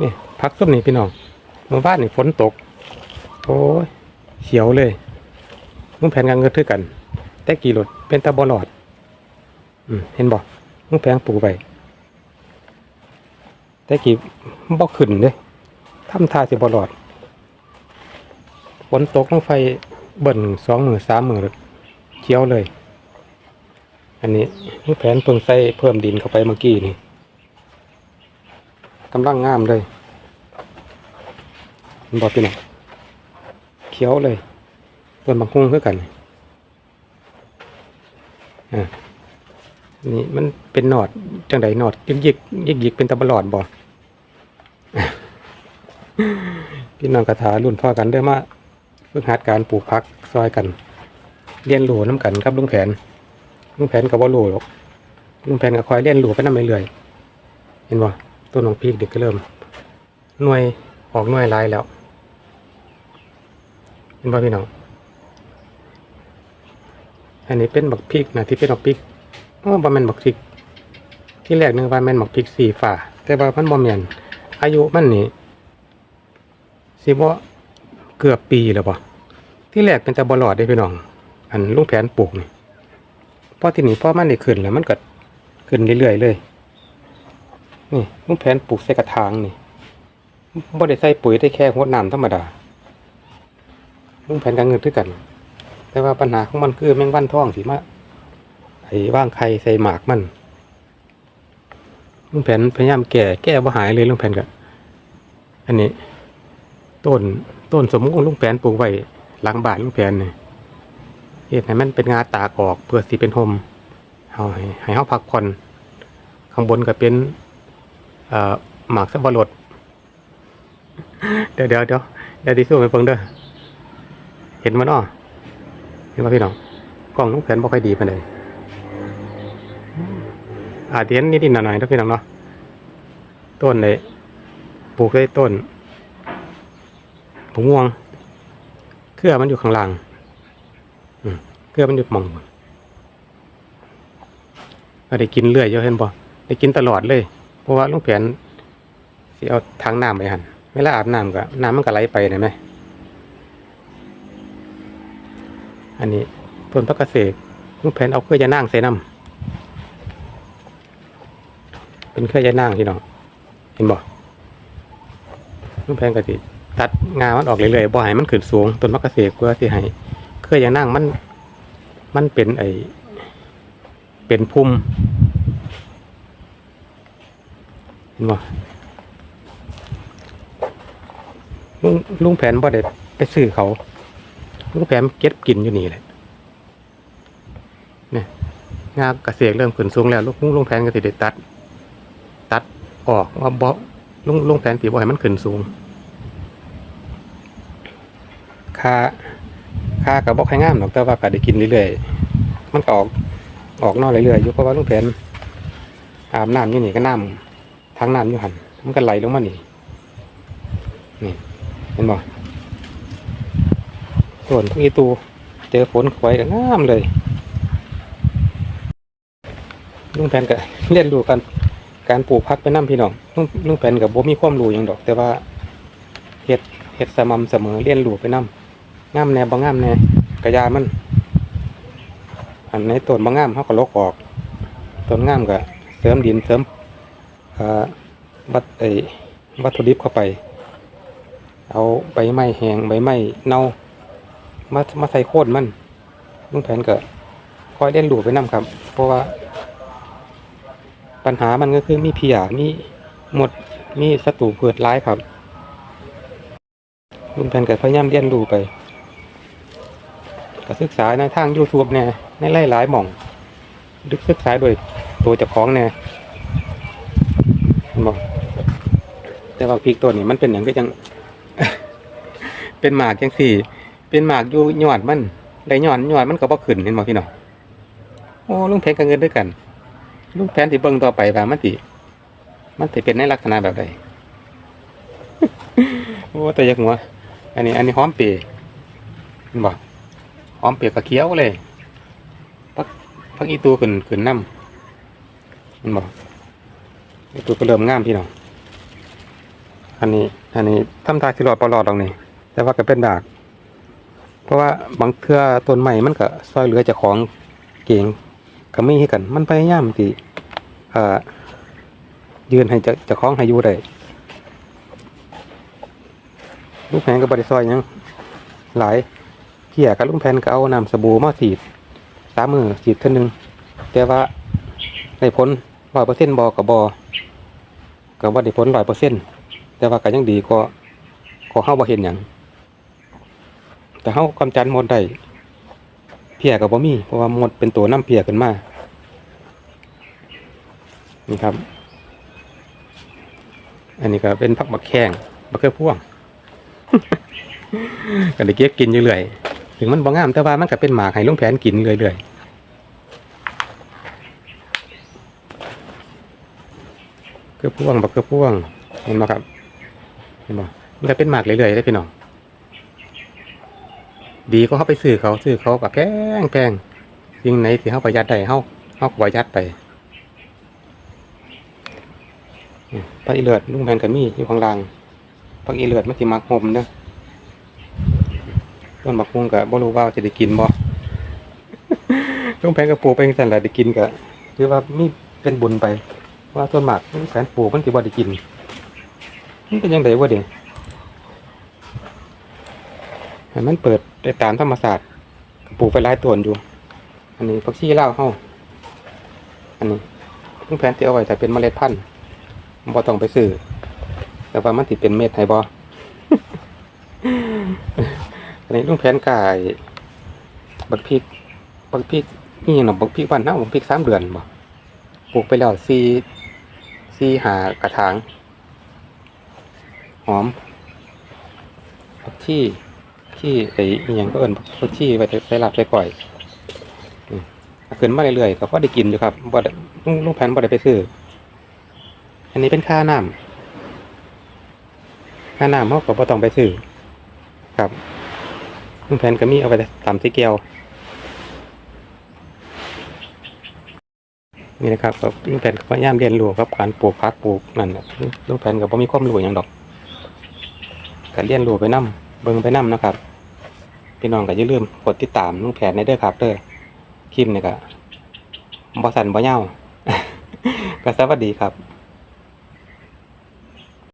นี่พักต้นนี้พี่น้องเมื่อวานนี่ฝนตก โอ้ยเขียวเลยมึงแผนงานเงินถือกัน แต่กี่รถเป็นตาบอลอดอืมเห็นบ่มึงแผงปลูกไปแต่กี่บ่ขึ้นเด้ทำท่าสิบอลอดฝนตกลงไฟเบิ่นสองหมือสามหมือเขียวเลย อันนี้มึงแผนเพิ่งใส่เพิ่มดินเข้าไปเมื่อกี้นี่ กำลังงามเลยเห็นบ่พี่น้องเขียวเลยต้นบางคุ้งคือกันอ่านี่มันเป็นหนอดจังไดหนอดยิกยิกยิกยิกเป็นตะบลอดบ่พี่น้องกระถารุ่นพ่อกันเด้อมาฝึกหัดการปลูกพักซอยกัน เรียนรู้น้ำกันครับลุงแผนลุงแผนกับว่ารู้หรอกลุงแผนก็คอยเรียนรู้ไปน้ำเรื่อยเห็นบ่ ต้นของพีกเด็กก็เริ่มหน่วยออกหน่วยลายแล้วเห็นบ่พี่น้องอันนี้เป็นบักพริกนะที่เป็นบักพริกโอ้บะแมนบักพริก ที่แรกนึกว่าแมนบักพริกสีฟ้าแต่ว่ามันบ่แมนอายุมันนี่สิบ่เกือบปีแล้วบ่ที่แรกเป็นแต่บ่รอดได้พี่น้อง อันลุงแผนปลูกนี่พอที่นี่พอมันได้ขึ้นแล้วมันก็ขึ้นเรื่อยๆเลย นี่ลุงแผนปลูกใส่กระถางนี่บ่ได้ใส่ปุ๋ยได้แค่หัวน้ำธรรมดาลุงแผนก็เงินคือกัน แต่ว่าปัญหาของมันคือแมงวันท้องสิมาไอ้ว่างไข่ใส่หมากมันลุงแผนพยายามแก้แก้บ่หายเลยลุงแผนก็อันนี้ ต้นต้นสมมุติลุงแผนปลูกไว้หลังบ้านลุงแผ่นนี่เฮ็ดให้มันเป็นงาตากออกเพื่อสิเป็นโฮมเฮาให้ให้เฮาพักผ่อนข้างบนก็เป็น เอ่อหมากสับปะรดเดี๋ยวเดี๋ยวเดี๋ยวเดี๋ยวดิสู้ไปเบิ่งเด้อเห็นมันอ้อเห็นป่ะพี่น้องกล้องลุงแผนบ่ค่อยดีปานใดอาจจะเห็นนิดๆหน่อยๆนะพี่น้องเนาะต้นเลยปลูกได้ต้นผงม่วงเครือมันอยู่ข้างล่างอืเครือมันอยู่หมองก็ได้กินเรื่อยเยอะเห็นบ่ได้กินตลอดเลย ราะว่าลุงแผนสิเอาทางน้ำไปหันเวลาอาบน้ำก็น้ำมันก็ไหลไปเห็นไหมอันนี้ต้นพักเกษตรลุงแผนเอาเครื่อยานางใส่น้ำเป็นเครื่อยานางพี่น้องเห็นบ่ลุงแผนก็สิตัดงามันออกเรื่อยๆบ่ให้มันขึ้นสูงต้นพักเกษตรเพื่อที่ให้เครื่อยานางมันมันเป็นไอเป็นพุ่มเห็น บ่ลุงลุงแผนบ่ได้ไปซื้อเขา ลุงแผนเก็บกินอยู่นี่แหละเนี่ยงากเกษตรเริ่มขึ้นสูงแล้วลุงลุงแผนก็สิได้ตัด ตัดออกว่าบ่ลุงลุงแผนตีบ่ให้มันขึ้นสูงค่าค่ากับบ่ค่อยงามหรอกแต่ว่าก็ได้กินเรื่อยๆมันก็ออกออกนอกเรื่อยๆอยู่เพราะว่าลุงแผนอาบน้ำอยู่นี่ก็น้ำ ทางน้ำอยู่หันมันก็ไหลลงมานี่นี่เห็นบ่ส่วนพวกอีตูเจอฝนไว้ก็งามเลยลุงแผนก็เรียนรู้กันการปลูกพักไปน้ำพี่น้องลุงลุงแผนกับโบมีความรู้หยังดอก แต่ว่าเฮ็ดเฮ็ดสม่ำเสมอเรียนรู้ไปน้ำงามแน่บ่งงามแน่กระยามัน อันไหนต้นบ่งงามเขาก็ลกออกต้นงามก็เสริมดินเสริม วัตไอวัตถุดิบเข้าไป เอาใบไม้แห้งใบไม้เน่ามามาใส่โคตรมันลุงแผนก็คอยเล่นหลูไปนํครับ เพราะว่า ปัญหามันก็คือมีเพียมีหมดมีศัตรูพืชร้ายครับลุงแผนก็พยายามเรียนรู้ไปก็ศึกษาในทาง YouTube แน่ในไล่หลายหม่อง ดึกศึกษาโดยตัวเจ้าของแน่เห็นบอก แต่ว่าพริกตัวนี้มันเป็นอย่างก็ยัง เป็นหมากจังสี่ เป็นหมากอยู่ยอดมันได้ยอดยอดมันก็บ่ขึ้นเห็นบ่พี่น้องโอ้ลุงแผนก็เงินด้วยกัน ลุงแผนสิเบิ่งต่อไปว่ามันสิมันสิเป็นในลักษณะแบบใดโอ้แต่ยักหัว อันนี้ อันนี้หอมเปรย์เห็นบ่หอมเปรย์ก็เคี้ยวเลยพักพักอีตูขึ้นขึ้นน้ำเห็นบ่อีตูก็เริ่มงามพี่น้อง อันนี้ อันนี้ทำทาสิรอดปลอดตรงนี้ แต่ว่าก็เป็นดาก เพราะว่าบางเทื่อต้นใหม่มันก็ซอยเหลือจากของเก่งก็มีให้กัน มันพยายามที่เอ่อยืนให้จะจะคล้องให้อยู่ได้ลูกแผนก็บริซอยยังหลายเกี่ยกับลูกแผนก็เอาน้ำสบู่มาสีดสามมือสีดเท่านึงแต่ว่าได้ผลร้อยเปอร์เซ็นต์บอกับบอกับว่าได้ผลร้อยเปอร์เซ็นต์ แต่ว่าก็ยังดีก็ก็เข้าบ่เห็นอย่างแต่เฮากำจัดหมดได้เพียกับบ่มีเพราะว่าหมดเป็นตัวน้ำเพียขึ้นมานี่ครับ อันนี้ก็เป็นผักบักแข้งบักเขือพ่วงก็ได้เก็บกินอยู่เรื่อยถึงมันบ่งามแต่ว่ามันก็เป็นหมากให้ลุงแผนกินเรื่อยๆเขือพ่วงบักเขือพ่วงเห็นบ่ครับ ห็นบ่มันก็เป็นหมากเรื่อยๆได้พี่น้องดีก็เข้าไปซื้อเขาซื้อเขากับแพงแพงสิ่งไหนที่เข้าประหยัดได้เข้าเข้าก็ประหยัดไปอืมพักอีเลือดลุงแพนกับมี่อยู่ข้างล่างพักอีเลือดมันสิมักหมเด้อต้นมักฮุงกับบรู้ว่าจะได้กินบ่ลุงแพนกับปลูกไปจังซั่นแหละได้กินก็ถือว่ามีเป็นบุญไป ว่าต้นหมากลุงแพนปลูกมันสิบ่ได้กิน มันเป็นยังไงวะเด้ให้มันเปิดได้ตามธรรมศาสตร์ปลูกไปหลายต้นอยู่ อันนี้ผักชีลาวเฮาอันนี้เพิ่งแผนที่เอาไว้แต่เป็นเมล็ดพันธุ์บ่ต้องไปซื้อแต่ว่ามันติดเป็นเม็ดให้บ่อันนี้ลุงแผนกายบักพริกบักพริกนี่หนอบักพริกบ้านเฮาบักพริกสามเดือนบ่ปลูกไปแล้วสี่สี่หากระถาง หอมผักชีที่ไอ้อิหยังก็เอิญพวกที่ไปใส่ลาบใส่ก่อยอืมเอาขึ้นมาเรื่อยๆก็พอได้กินอยู่ครับบ่ได้ลุงลุงแผนบ่ได้ไปซื้ออันนี้เป็นค่าน้ำค่าน้ำเขาก็บ่ต้องไปซื้อครับลุงแผนก็มีเอาไปตามที่แก้วนี่นะครับลุงแผนก็พยายามเรียนรู้ครับการปลูกผักปลูกนั่นลุงแผนก็บ่มีความรู้หยังดอก ก็เรียนรู้ไปนํเบิ่งไปนํนะครับ พี่น้องก็อย่าลืมกดติดตามลุงแผนในเด้อครับเด้อคลิปนี่ก็บ่สั่นบ่ยาวก็สวัสดีครับ